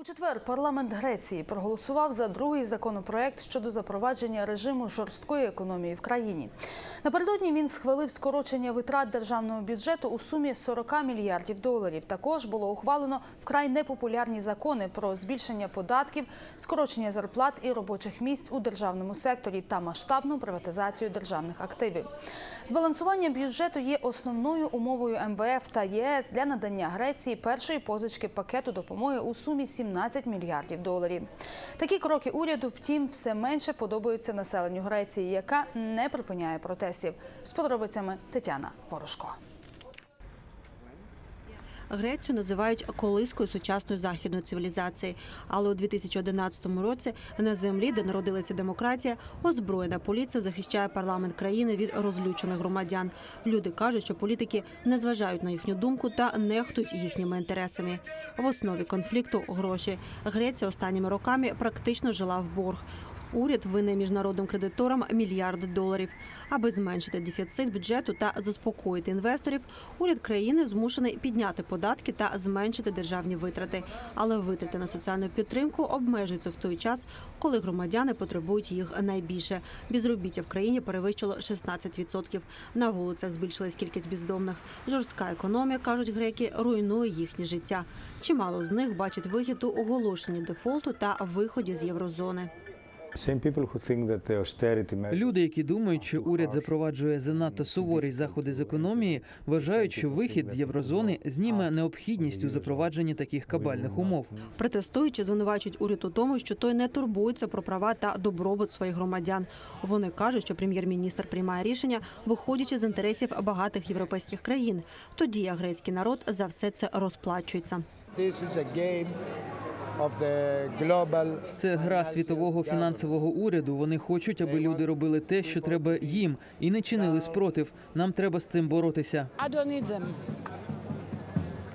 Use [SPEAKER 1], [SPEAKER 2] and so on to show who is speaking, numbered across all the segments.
[SPEAKER 1] У четвер парламент Греції проголосував за другий законопроект щодо запровадження режиму жорсткої економії в країні. Напередодні він схвалив скорочення витрат державного бюджету у сумі 40 мільярдів доларів. Також було ухвалено вкрай непопулярні закони про збільшення податків, скорочення зарплат і робочих місць у державному секторі та масштабну приватизацію державних активів. Збалансування бюджету є основною умовою МВФ та ЄС для надання Греції першої позички пакету допомоги у сумі 17 мільярдів доларів. Такі кроки уряду, втім, все менше подобаються населенню Греції, яка не припиняє протестів. З подробицями Тетяна Порошко.
[SPEAKER 2] Грецію називають колискою сучасної західної цивілізації. Але у 2011 році на землі, де народилася демократія, озброєна поліція захищає парламент країни від розлючених громадян. Люди кажуть, що політики не зважають на їхню думку та нехтують їхніми інтересами. В основі конфлікту гроші. Греція останніми роками практично жила в борг. Уряд винен міжнародним кредиторам мільярди доларів. Аби зменшити дефіцит бюджету та заспокоїти інвесторів, уряд країни змушений підняти податки та зменшити державні витрати. Але витрати на соціальну підтримку обмежуються в той час, коли громадяни потребують їх найбільше. Безробіття в країні перевищило 16%. На вулицях збільшилась кількість бездомних. Жорстка економія, кажуть греки, руйнує їхнє життя. Чимало з них бачать вихід у оголошенні дефолту та виході з єврозони.
[SPEAKER 3] Same people who think that the austerity measures
[SPEAKER 4] Люди, які думають, що уряд запроваджує занадто суворі заходи з економії, вважають, що вихід з єврозони зніме необхідність у запровадженні таких кабальних умов.
[SPEAKER 2] Протестуючи, звинувачують уряд у тому, що той не турбується про права та добробут своїх громадян. Вони кажуть, що прем'єр-міністр приймає рішення, виходячи з інтересів багатих європейських країн. Тоді як народ за все це розплачується.
[SPEAKER 5] This is a game of the global
[SPEAKER 4] Це гра світового фінансового уряду. Вони хочуть, аби люди робили те, що треба їм, і не чинили спротив. Нам треба з цим боротися.
[SPEAKER 6] I don't need them.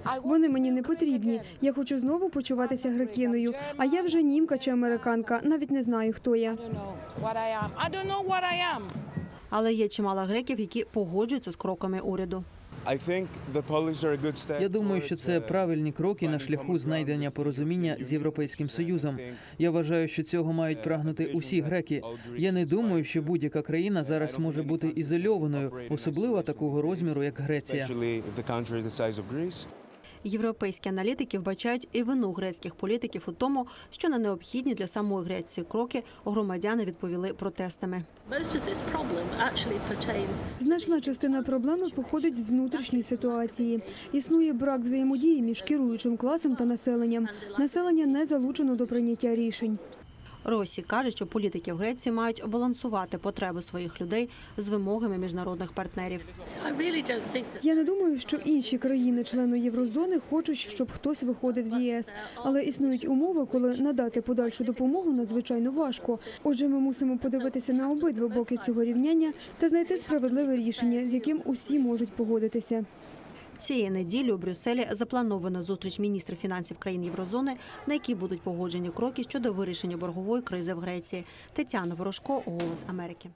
[SPEAKER 6] I want
[SPEAKER 7] Вони мені не потрібні. Я хочу знову почуватися грекиною. А я вже німка чи американка. Навіть не знаю, хто я.
[SPEAKER 2] Але є чимало греків, які погоджуються з кроками уряду.
[SPEAKER 4] Я думаю, що це
[SPEAKER 8] uh,
[SPEAKER 4] правильні кроки на шляху знайдення порозуміння з європейським союзом. Я вважаю, що цього мають прагнути усі греки. Я не думаю, що будь-яка країна зараз може бути ізольованою, особливо такого розміру, як Греція.
[SPEAKER 2] Європейські аналітики вбачають і вину грецьких політиків у тому, що на необхідні для самої Греції кроки громадяни відповіли протестами.
[SPEAKER 7] Значна частина проблеми походить з внутрішньої ситуації. Існує брак взаємодії між керуючим класом та населенням. Населення не залучено до прийняття рішень.
[SPEAKER 2] Росі каже, що політики в Греції мають балансувати потреби своїх людей з вимогами міжнародних партнерів.
[SPEAKER 7] Я не думаю, що інші країни-члени Єврозони хочуть, щоб хтось виходив з ЄС. Але існують умови, коли надати подальшу допомогу надзвичайно важко. Отже, ми мусимо подивитися на обидва боки цього рівняння та знайти справедливе рішення, з яким усі можуть погодитися.
[SPEAKER 2] Цієї неділі у Брюсселі запланована зустріч міністрів фінансів країн Єврозони, на якій будуть погоджені кроки щодо вирішення боргової кризи в Греції. Тетяна Ворожко, Голос Америки.